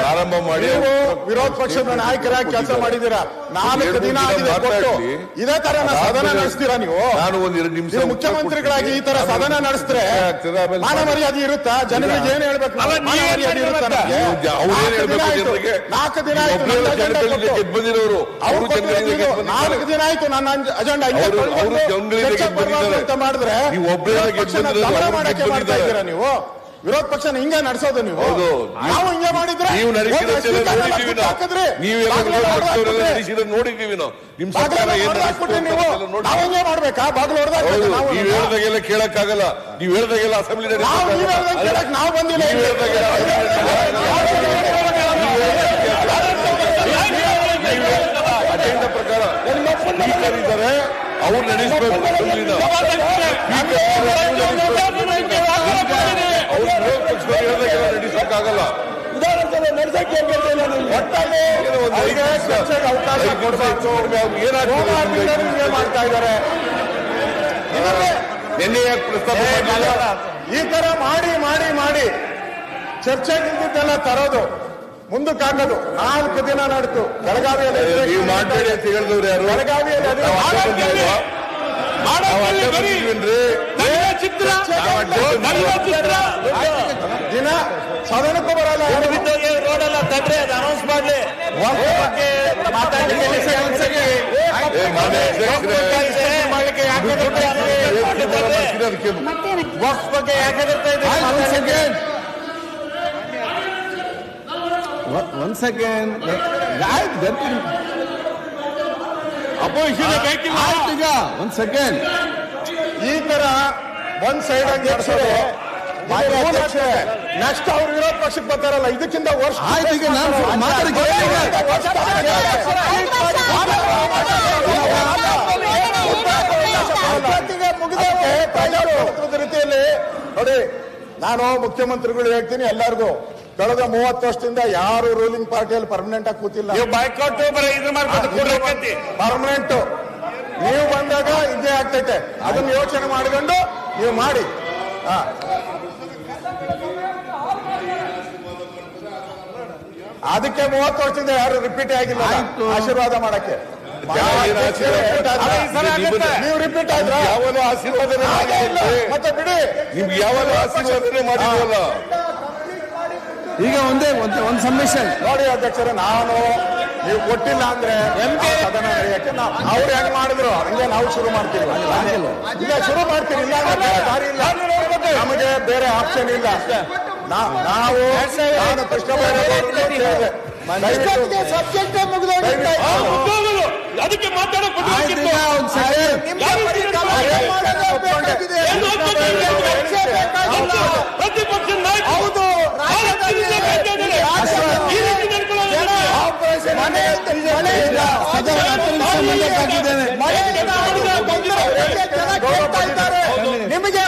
ಪ್ರಾರಂಭ ಮಾಡಿ ವಿರೋಧ ಪಕ್ಷದ ನಾಯಕರಾಗಿ ಕೆಲಸ ಮಾಡಿದ್ದೀರಾ? ನಾಲ್ಕು ದಿನ ಆಗಿದೆ ಕೊಟ್ಟು. ಇದೇ ತರ ಸದನ ನಡೆಸ್ತೀರಾ ನೀವು? ನಾನು ಒಂದ್ ಎರಡು ನಿಮಿಷ ನೀವು ಮುಖ್ಯಮಂತ್ರಿಗಳಾಗಿ ಈ ತರ ಸದನ ನಡೆಸಿದ್ರೆ ಮಾನ ಮರ್ಯಾದೆ ಇರುತ್ತಾ? ಜನರಿಗೆ ಏನ್ ಹೇಳ್ಬೇಕು ನಾಲ್ಕು ದಿನ ಆಯ್ತು. ಬಂದಿರೋರು ನಾಲ್ಕು ದಿನ ಆಯ್ತು ನನ್ನ ಅಂಜ- ಅಜೆಂಡಾ. ಮಾಡಿದ್ರೆ ಮಾಡಕ್ಕೆ ಮಾಡ್ತಾ ಇದ್ದೀರಾ ನೀವು? ವಿರೋಧ ಪಕ್ಷನ ಹಿಂಗೆ ನಡೆಸೋದು ನೀವು? ಹೌದು. ನಾವು ಹಿಂಗೆ ಮಾಡಿದ್ರೆ ನೀವು ನಡೆಸಿರೋ ನೋಡಿದೀವಿ ನಾವು. ನಿಮ್ ಸರ್ಕಾರ ನೀವು. ಹಿಂಗೆ ಮಾಡ್ಬೇಕಾ? ಬಾಗಿಲು ನೀವು ಹೇಳ್ದಾಗೆಲ್ಲ ಕೇಳಕ್ಕಾಗಲ್ಲ. ನೀವು ಹೇಳ್ದಾಗೆಲ್ಲ ಅಸೆಂಬ್ಲಿ ನಾವು ನೀವ್ ಬಂದಿಲ್ಲ. ಅಜೆಂಡಾ ಪ್ರಕಾರ ಸ್ಪೀಕರ್ ಇದ್ದಾರೆ ಅವ್ರು ನಡೆಸಬೇಕು ಅಸೆಂಬ್ಲಿನ ಅವ್ರು ವಿರೋಧ ಪಕ್ಷದವ್ರು ಹೇಳ್ದಾಗೆಲ್ಲ ನಡೆಸಕ್ಕಾಗಲ್ಲ ವಿಧಾನಸಭೆ ನಡೆಸಕ್ಕೆ ಅವಕಾಶ ಹಿಂಗೆ ಮಾಡ್ತಾ ಇದ್ದಾರೆ. ಪ್ರಸ್ತಾಪ ಈ ತರ ಮಾಡಿ ಮಾಡಿ ಮಾಡಿ ಚರ್ಚೆಗಿಂತೆಲ್ಲ ತರೋದು ಮುಂದಕ್ಕೆ ಹಾಕೋದು. ನಾಲ್ಕು ದಿನ ನಡೆದು ಬೆಳಗಾವಿಯಲ್ಲಿ ನೀವು ಮಾಡಬೇಡಿ ಅಂತ ಹೇಳಿದವ್ರು ಯಾರು? ಬೆಳಗಾವಿಯಲ್ಲಿ ವಕ್ಫ್ ಬಗ್ಗೆ ಯಾಕೆ ಹೆದರ್ತಾ ಇದ್ದೀರಿ? ಒನ್ ಸೆಕೆಂಡ್ ಆಯ್ತು ಬರ್ತೀನಿ ಅಪೋಸಿಷನ್ ಬೇಕಿಲ್ಲ ಆಯ್ತು ಈಗ ಒಂದ್ ಸೆಕೆಂಡ್ ಈ ತರ ಒಂದ್ ಸೈಡ್ ಆಗಿ ನಡೆಸೋದು ನೆಕ್ಸ್ಟ್ ಅವ್ರು ವಿರೋಧ ಪಕ್ಷಕ್ಕೆ ಬರ್ತಾರಲ್ಲ ಇದಕ್ಕಿಂತ ವರ್ಷ ರೀತಿಯಲ್ಲಿ. ನೋಡಿ ನಾನು ಮುಖ್ಯಮಂತ್ರಿಗಳು ಹೇಳ್ತೀನಿ ಎಲ್ಲರಿಗೂ ಕಳೆದ ಮೂವತ್ತು ವರ್ಷದಿಂದ ಯಾರು ರೂಲಿಂಗ್ ಪಾರ್ಟಿಯಲ್ಲಿ ಪರ್ಮನೆಂಟ್ ಆಗಿ ಕೂತಿಲ್ಲ. ಪರ್ಮನೆಂಟ್ ನೀವು ಬಂದಾಗ ಇದೇ ಆಗ್ತೈತೆ. ಅದನ್ನ ಯೋಚನೆ ಮಾಡ್ಕೊಂಡು ನೀವು ಮಾಡಿ. ಹಾ. ಅದಕ್ಕೆ ಮೂವತ್ತು ವರ್ಷದಿಂದ ಯಾರು ರಿಪೀಟ್ ಆಗಿಲ್ಲ. ಆಶೀರ್ವಾದ ಮಾಡಕ್ಕೆ. ನೀವು ರಿಪೀಟ್ ಆದ್ರ ಯಾವನು ಆಶೀರ್ವಾದನೆ ಇಲ್ಲ. ಮತ್ತೆ ಬಿಡಿ. ನಿಮ್ಗೆ ಯಾವನು ಆಶೀರ್ವಾದನೆ ಮಾಡಿದ್ವಲ್ಲ? ಈಗ ಒಂದೇ ಒಂದು ಒಂದ್ ಸಬ್ಮಿಷನ್ ನೋಡಿ ಅಧ್ಯಕ್ಷರೇ ನಾನು ನೀವು ಕೊಟ್ಟಿಲ್ಲ ಅಂದ್ರೆ ಎಂಕೆ ಅವ್ರು ಹೆಂಗ್ ಮಾಡಿದ್ರು? ಹಂಗೆ ನಾವು ಶುರು ಮಾಡ್ತೀವಿ. ಈಗ ಶುರು ಮಾಡ್ತೀವಿ. ಇಲ್ಲ ದಾರಿ ಇಲ್ಲ. ನಮಗೆ ಬೇರೆ ಆಪ್ಷನ್ ಇಲ್ಲ. ನಾವು ನಾನು ಕೃಷ್ಣ ಅದಕ್ಕೆ ಮಾತಾಡೋ ಆಯ್ತು ಈಗ ಒಂದ್ ಸೆಕೆಂಡ್ ಪ್ರತಿಪಕ್ಷ ನಾಯಕ ಹೌದು. ಸದನ ನಿಮಗೆ